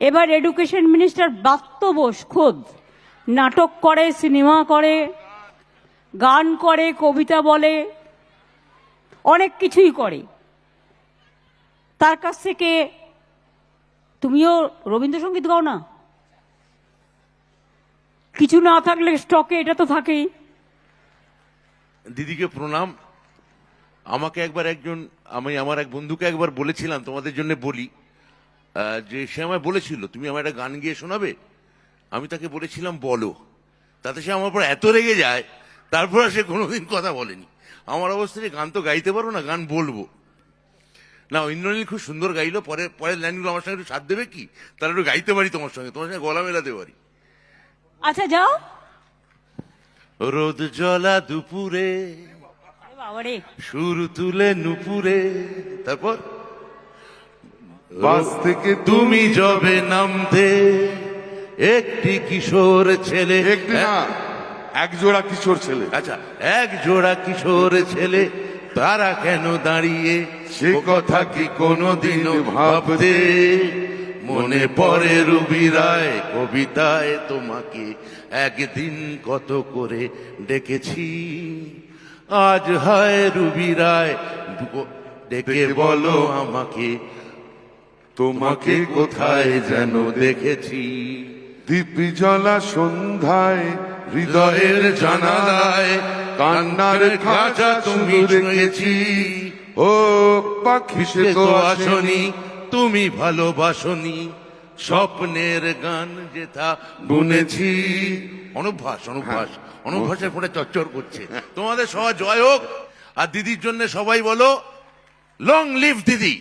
এবার education minister Bose খোদ। নাটক করে, সিনেমা করে, গান করে, কবিতা বলে, অনেক কিছুই করে। তার কাছ থেকে তুমিও রবীন্দ্রসঙ্গীত গাও না? কিছু না থাকলে স্টকে এটা তো থাকেই। দিদিকে প্রণাম। আমাকে একবার একজন, আমি আমার এক বন্ধুকে একবার বলেছিলাম, তোমাদের জন্য বলি। যে সে আমায় বলেছিল তুমি আমার একটা গান গিয়ে শোনাবে? আমি তাকে বলেছিলাম বলো। তাতে সে আমার উপর এত রেগে যায় তারপর সে কোনোদিন কথা বলেনি। আমার অবস্থা যে গান তো গাইতে পারো না গান বলব। না ইন্দ্রনীল খুব সুন্দর গাইলো পরে পরের লাইনগুলো আমার সঙ্গে একটু সাথ দেবে কি? তাহলে একটু গাইতে পারি তোমার সঙ্গে তোমার সঙ্গে গলা মেলাতে পারি। আচ্ছা যাও। রোদ জলা দুপুরে সুর তুলে নুপুরে তারপর? বাস থেকে তুমি যবে নামতে। একটি কিশোর ছেলে। একটি না এক জোড়া কিশোর ছেলে। আচ্ছা এক জোড়া কিশোর ছেলে তারা কেন দাঁড়িয়ে? সে কথা কি কোনোদিনও ভাবতে? মনে পড়ে রুবি রায় কবিতায় তোমাকে একদিন কত করে ডেকেছি। আজ হয় রুবি রায় ডেকে বলো। আমাকে তোমাকে কোথায় যেন দেখেছি। দীপি জ্বলা সন্ধ্যায় হৃদয়ের জানালায় কান্নার খাঁচা তুমি রেখেছি ও পাখি সে তো আসনি আসনি তুমি ভালোবাসনি। স্বপ্নের গান যেথা বুনেছি অনুভ্যাস অনুভ্যাস অনুভ্যাসের ফোনে চচ্চর করছে। তোমাদের সবার জয় হোক। আর দিদির জন্য সবাই বলো লং লিভ দিদি।